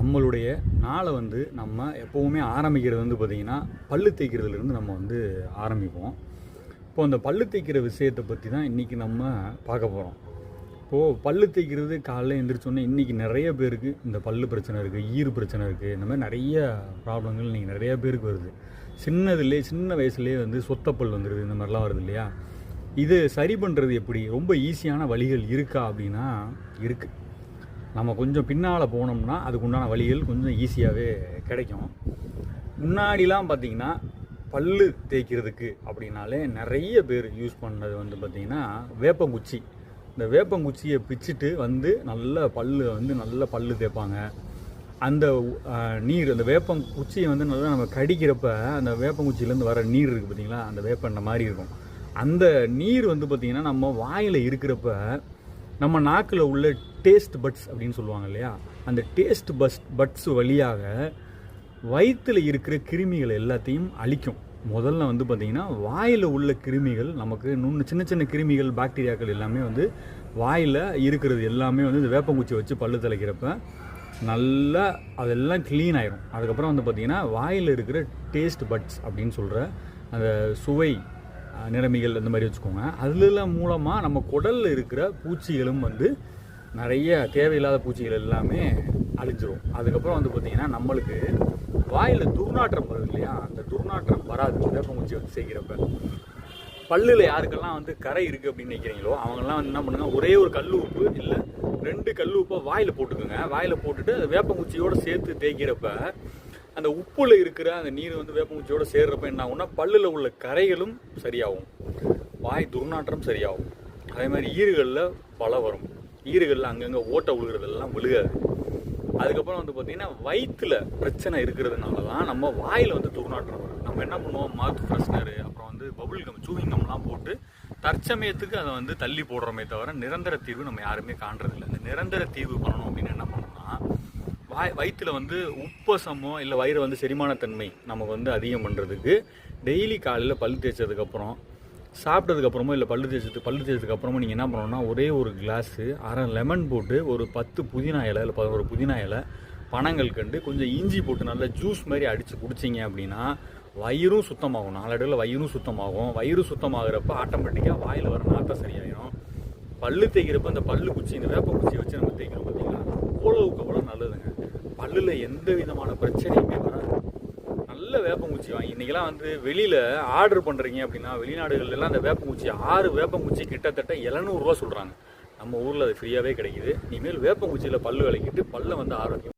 நம்மளுடைய நாளை வந்து நம்ம எப்போவுமே ஆரம்பிக்கிறது வந்து பார்த்திங்கன்னா பல்லு தேய்க்கிறதுலேருந்து நம்ம வந்து ஆரம்பிப்போம். இப்போ அந்த பல்லு தேய்க்கிற விஷயத்தை பற்றி தான் இன்றைக்கி நம்ம பார்க்க போகிறோம் இப்போது பல்லு தேய்க்கிறது காலைல எழுந்திரிச்சோன்னே இன்றைக்கி நிறைய பேருக்கு இந்த பல்லு பிரச்சனை இருக்குது ஈறு பிரச்சனை இருக்குது இந்த மாதிரி நிறைய ப்ராப்ளங்கள் இன்றைக்கி நிறைய பேருக்கு வருது. சின்னதுலேயே சின்ன வயசுலேயே வந்து சொத்தப்பல் வந்துடுது இந்த மாதிரிலாம் வருது இல்லையா? இது சரி பண்ணுறது எப்படி? ரொம்ப ஈஸியான வழிகள் இருக்கா அப்படின்னா இருக்குது நம்ம கொஞ்சம் பின்னால் போனோம்னா அதுக்கு உண்டான வழிகள் கொஞ்சம் ஈஸியாகவே கிடைக்கும். முன்னாடிலாம் பார்த்தீங்கன்னா பல்லு தேய்க்கிறதுக்கு அப்படின்னாலே நிறைய பேர் யூஸ் பண்ணது வந்து பார்த்திங்கன்னா வேப்பங்குச்சி. இந்த வேப்பங்குச்சியை பிச்சுட்டு வந்து நல்ல பல்லு வந்து நல்ல பல்லு தேய்ப்பாங்க. அந்த நீர் அந்த வேப்பங்குச்சியை வந்து நல்லா நம்ம கடிக்கிறப்ப அந்த வேப்பங்குச்சியிலேருந்து வர நீர் இருக்குது பார்த்தீங்களா அந்த வேப்பண்ணை மாதிரி இருக்கும். அந்த நீர் வந்து பார்த்திங்கன்னா நம்ம வாயில் இருக்கிறப்ப நம்ம நாக்கில் உள்ள டேஸ்ட் பட்ஸ் அப்படின்னு சொல்லுவாங்க இல்லையா? அந்த டேஸ்ட் பஸ் பட்ஸ் வழியாக வயிற்றில் இருக்கிற கிருமிகள் எல்லாத்தையும் அழிக்கும். முதல்ல வந்து பார்த்திங்கன்னா வாயில் உள்ள கிருமிகள் நமக்கு நுண்ணு சின்ன சின்ன கிருமிகள் பாக்டீரியாக்கள் எல்லாமே வந்து வாயில் இருக்கிறது எல்லாமே வந்து இந்த வேப்பங்குச்சி வச்சு பல்லு தலைக்கிறப்ப நல்லா அதெல்லாம் க்ளீன் ஆயிரும். அதுக்கப்புறம் வந்து பார்த்திங்கன்னா வாயில் இருக்கிற டேஸ்ட் பட்ஸ் அப்படின்னு சொல்கிற அந்த சுவை அஹ், நிறமிகள் அந்த மாதிரி வச்சுக்கோங்க. அதில் மூலமாக நம்ம குடலில் இருக்கிற பூச்சிகளும் வந்து நிறைய தேவையில்லாத பூச்சிகள் எல்லாமே அழிஞ்சிரும். அதுக்கப்புறம் வந்து பார்த்திங்கன்னா நம்மளுக்கு வாயில் துர்நாற்றம் வருது இல்லையா? அந்த துர்நாற்றம் வராது. வேப்பங்குச்சி வந்து செய்கிறப்ப. பல்லில் யாருக்கெல்லாம் வந்து கரை இருக்குது அப்படின்னு நினைக்கிறீங்களோ அவங்கெல்லாம் வந்து என்ன பண்ணுங்கள் ஒரே ஒரு கல் உப்பு இல்லை ரெண்டு கல் உப்பை வாயில் போட்டுக்கோங்க. வாயில் போட்டுட்டு அந்த வேப்பங்குச்சியோட சேர்த்து தேய்க்கிறப்ப அந்த உப்புல இருக்கிற அந்த நீர் வந்து வேப்பங்குச்சியோட சேர்றப்ப என்ன ஆகும்னா பல்லில் உள்ள கரைகளும் சரியாகும். வாய் துர்நாற்றம் சரியாகும். அதே மாதிரி ஈறுகளில் பல வரும். ஈறுகளில் அங்கங்கே ஓட்டை விழுகிறதெல்லாம் விழுகாது. அதுக்கப்புறம் வந்து பார்த்தீங்கன்னா வயிற்றுல பிரச்சனை இருக்கிறதுனால தான் நம்ம வாயில் வந்து துர்நாற்றம் வரும். நம்ம என்ன பண்ணுவோம்? மவுத் ஃப்ரெஷ்னரு அப்புறம் வந்து பபுள் கம் சூவிங் கம்லாம் போட்டு தற்சமயத்துக்கு அதை வந்து தள்ளி போடுறோமே தவிர நிரந்தர தீர்வு நம்ம யாருமே காண்றதில்ல. இந்த நிரந்தர தீர்வு பண்ணணும் அப்படின்னு என்ன பண்ணணும்னா வாய் வயிற்றில் வந்து உப்பசமோ இல்லை வயிறு வந்து செரிமானத்தன்மை நமக்கு வந்து அதிகம் பண்ணுறதுக்கு டெய்லி காலையில் பல் தேய்ச்சதுக்கப்புறம் சாப்பிட்டதுக்கப்புறமோ இல்லை பல்லு தேய்ச்சது பல்லு தேய்ச்சதுக்கப்புறமோ நீங்கள் என்ன பண்ணணும்னா ஒரே ஒரு கிளாஸு அரை லெமன் போட்டு ஒரு பத்து புதினா இலை இல்லை பதினோரு புதினா இலை பனங்கள் கண்டு கொஞ்சம் இஞ்சி போட்டு நல்லா ஜூஸ் மாதிரி அடித்து குடிச்சிங்க அப்படின்னா வயிறும் சுத்தமாகும். நாளடைவில் வயிறும் சுத்தமாகும். வயிறு சுத்தமாகிறப்ப ஆட்டோமேட்டிக்காக வாயில் வர நாத்தம் சரியாயிடும் பல்லு தேய்க்கிறப்ப அந்த பல்லு குச்சி இந்த வேப்ப குச்சியை வச்சு நம்ம தேய்க்கிறோம் பார்த்தீங்கன்னா பல்லில் எந்த விதமான பிரச்சனையுமே வராது நல்ல வேப்பங்குச்சி வாங்கி இன்றைக்கெல்லாம் வந்து வெளியில் ஆர்டர் பண்ணுறீங்க அப்படின்னா வெளிநாடுகள்லாம் அந்த வேப்பங்குச்சி ஆறு வேப்பங்குச்சி கிட்டத்தட்ட 700 சொல்கிறாங்க நம்ம ஊரில் அது ஃப்ரீயாகவே கிடைக்குது. இனிமேல் வேப்பங்குச்சியில் பல்லு விளக்கிட்டு பல்ல வந்து ஆரோக்கியம்